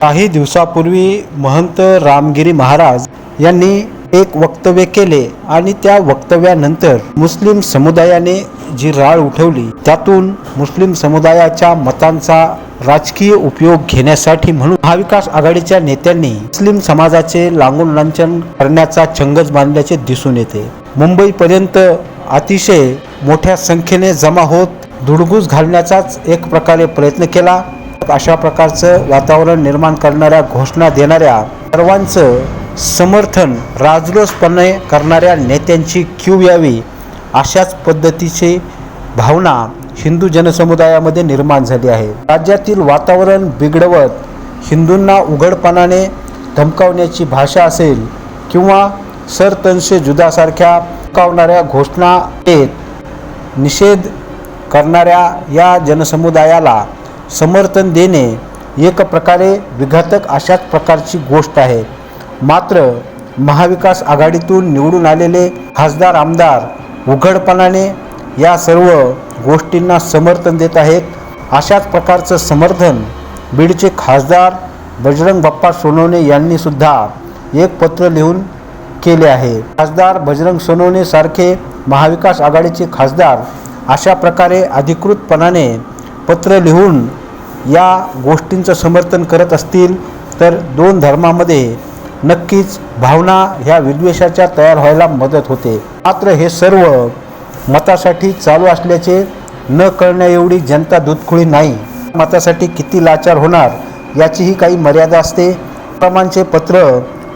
काही दिवसापूर्वी महंत रामगिरी महाराज यांनी एक वक्तव्य केले आणि त्या वक्तव्यानंतर मुस्लिम समुदायाने जी राळ उठवली त्यातून मुस्लिम समुदायाच्या मतांचा राजकीय उपयोग घेण्यासाठी म्हणून महाविकास आघाडीच्या नेत्यांनी मुस्लिम समाजाचे लांगून लंचन करण्याचा चंगच बांधल्याचे दिसून येते. मुंबईपर्यंत अतिशय मोठ्या संख्येने जमा होत धुडगूस घालण्याचाच एक प्रकारे प्रयत्न केला. अशा प्रकारचं वातावरण निर्माण करणाऱ्या घोषणा देणाऱ्या सर्वांचं समर्थन राजरोसपणे करणाऱ्या नेत्यांची क्यू यावी अशाच पद्धतीची भावना हिंदू जनसमुदायामध्ये निर्माण झाली आहे. राज्यातील वातावरण बिघडवत हिंदूंना उघडपणाने धमकावण्याची भाषा असेल किंवा सरतनशे जुदासारख्या धमकावणाऱ्या घोषणा देत निषेध करणाऱ्या या जनसमुदायाला समर्थन देणे एक प्रकारे विघातक अशाच प्रकारची गोष्ट आहे. मात्र महाविकास आघाडीतून निवडून आलेले खासदार आमदार उघडपणाने या सर्व गोष्टींना समर्थन देत आहेत. अशाच प्रकारचं समर्थन बीडचे खासदार बजरंग बाप्पा सोनवणे यांनीसुद्धा एक पत्र लिहून केले आहे. खासदार बजरंग सोनवणे सारखे महाविकास आघाडीचे खासदार अशा प्रकारे अधिकृतपणाने पत्र लिहून या गोष्टींचं समर्थन करत असतील तर दोन धर्मामध्ये नक्कीच भावना ह्या विद्वेषाच्या तयार व्हायला मदत होते. मात्र हे सर्व मतासाठी चालू असल्याचे न कळण्याएवढी जनता दूधखुळी नाही. मतासाठी किती लाचार होणार याचीही काही मर्यादा असते. प्रमाणचे पत्र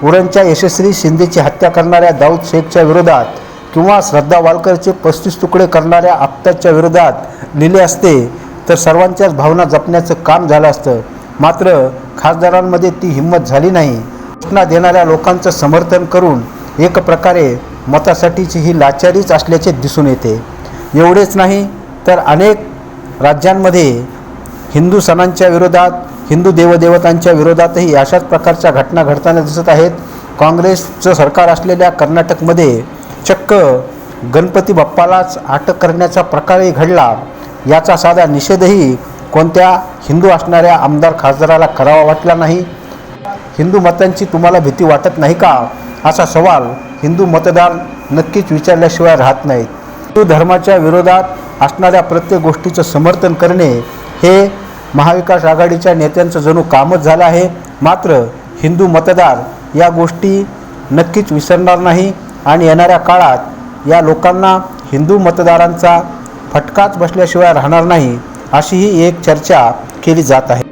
उरणच्या यशस्वी शिंदेची हत्या करणाऱ्या दाऊद शेखच्या विरोधात किंवा श्रद्धा वालकरचे पस्तीस तुकडे करणाऱ्या आपत्याच्या विरोधात लिहिले असते. तर सर्वांच्याच भावना जपण्याचं काम झालं असतं. मात्र खासदारांमध्ये ती हिंमत झाली नाही. सूचना देणाऱ्या लोकांचं समर्थन करून एक प्रकारे मतासाठीची ही लाचारीच असल्याचे दिसून येते. एवढेच नाही तर अनेक राज्यांमध्ये हिंदू सणांच्या विरोधात हिंदू देवदेवतांच्या विरोधातही अशाच प्रकारच्या घटना घडताना दिसत आहेत. काँग्रेसचं सरकार असलेल्या कर्नाटकमध्ये चक्क गणपती बाप्पालाच अटक करण्याचा प्रकारही घडला. याचा साधा निषेधही कोणत्या हिंदू असणाऱ्या आमदार खासदाराला करावा वाटला नाही? हिंदू मतांची तुम्हाला भीती वाटत नाही का? असा सवाल हिंदू मतदार नक्कीच विचारल्याशिवाय राहत नाहीत. हिंदू धर्माच्या विरोधात असणाऱ्या प्रत्येक गोष्टीचं समर्थन करणे हे महाविकास आघाडीच्या नेत्यांचं जणू कामच झालं आहे. मात्र हिंदू मतदार या गोष्टी नक्कीच विसरणार नाही आणि येणाऱ्या काळात या लोकांना हिंदू मतदारांचा फटकाच बसल्याशिवाय राहणार नाही अशीही एक चर्चा केली जात आहे.